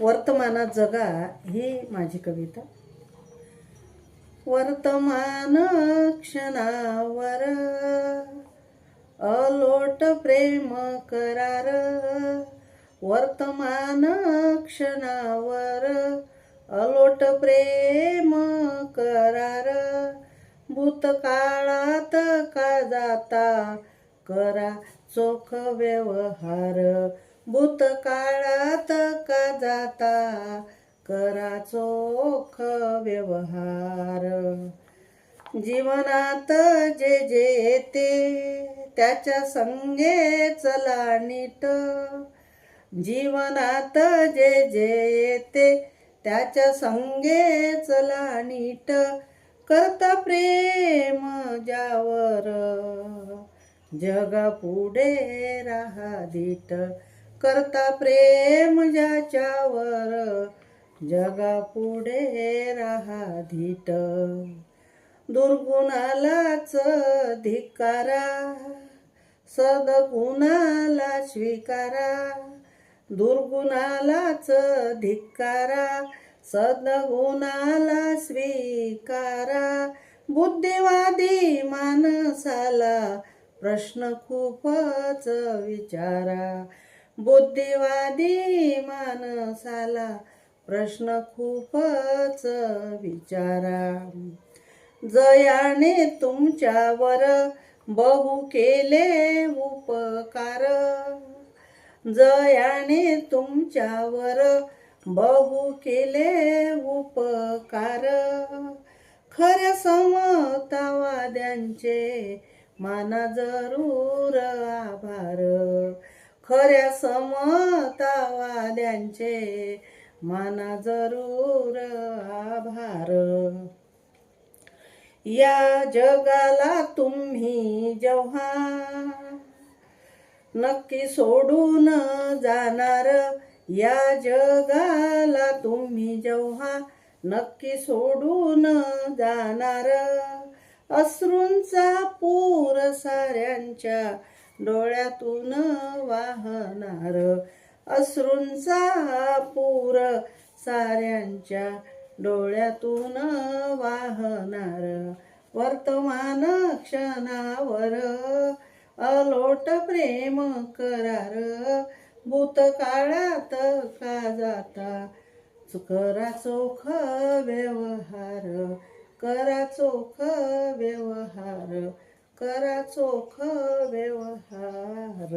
वर्तमानात जगा ही माझी कविता. वर्तमान क्षणावर अलोट प्रेम करार. वर्तमान क्षणावर अलोट प्रेम करार. भूतकाळात का जाता करा चोख व्यवहार. भूतकाळात जाता करा चोख व्यवहार. जीवनात जे जे येते त्याच्या संगे चला नीट. जीवनात जे जे येते त्याच्या संगे चला नीट. करता प्रेम ज्यावर जगा पुढे राहा दीट करता प्रेम ज्याच्यावर? जगा पुढे राहा धीट. दुर्गुणालाच धिकारा सदगुणाला स्वीकारा. दुर्गुणालाच धिकारा सदगुणाला स्वीकारा. बुद्धिवादी माणसाला प्रश्न खूपच विचारा. बुद्धिवादी माणसाला प्रश्न खूपच विचारा. जयाने तुमच्यावर बहु केले उपकार. जयाने तुमच्यावर बहु केले उपकार. खऱ्या समतावाद्यांचे माना जरूर आभार. खऱ्या समतावाद्यांचे माना जरूर आभार. या जगाला तुम्ही जेव्हा नक्की सोडून जाणार या जगाला तुम्ही जेव्हा नक्की सोडून जाणार अश्रूंचा पूर साऱ्यांच्या डोळ्यातून वाहणार. अश्रूंचा पूर साऱ्यांच्या डोळ्यातून वाहणार. वर्तमान क्षणावर अलोट प्रेम करार. भूतकाळात का जाता? करा चोख व्यवहार. करा चोख व्यवहार. करा चोख व्यवहार.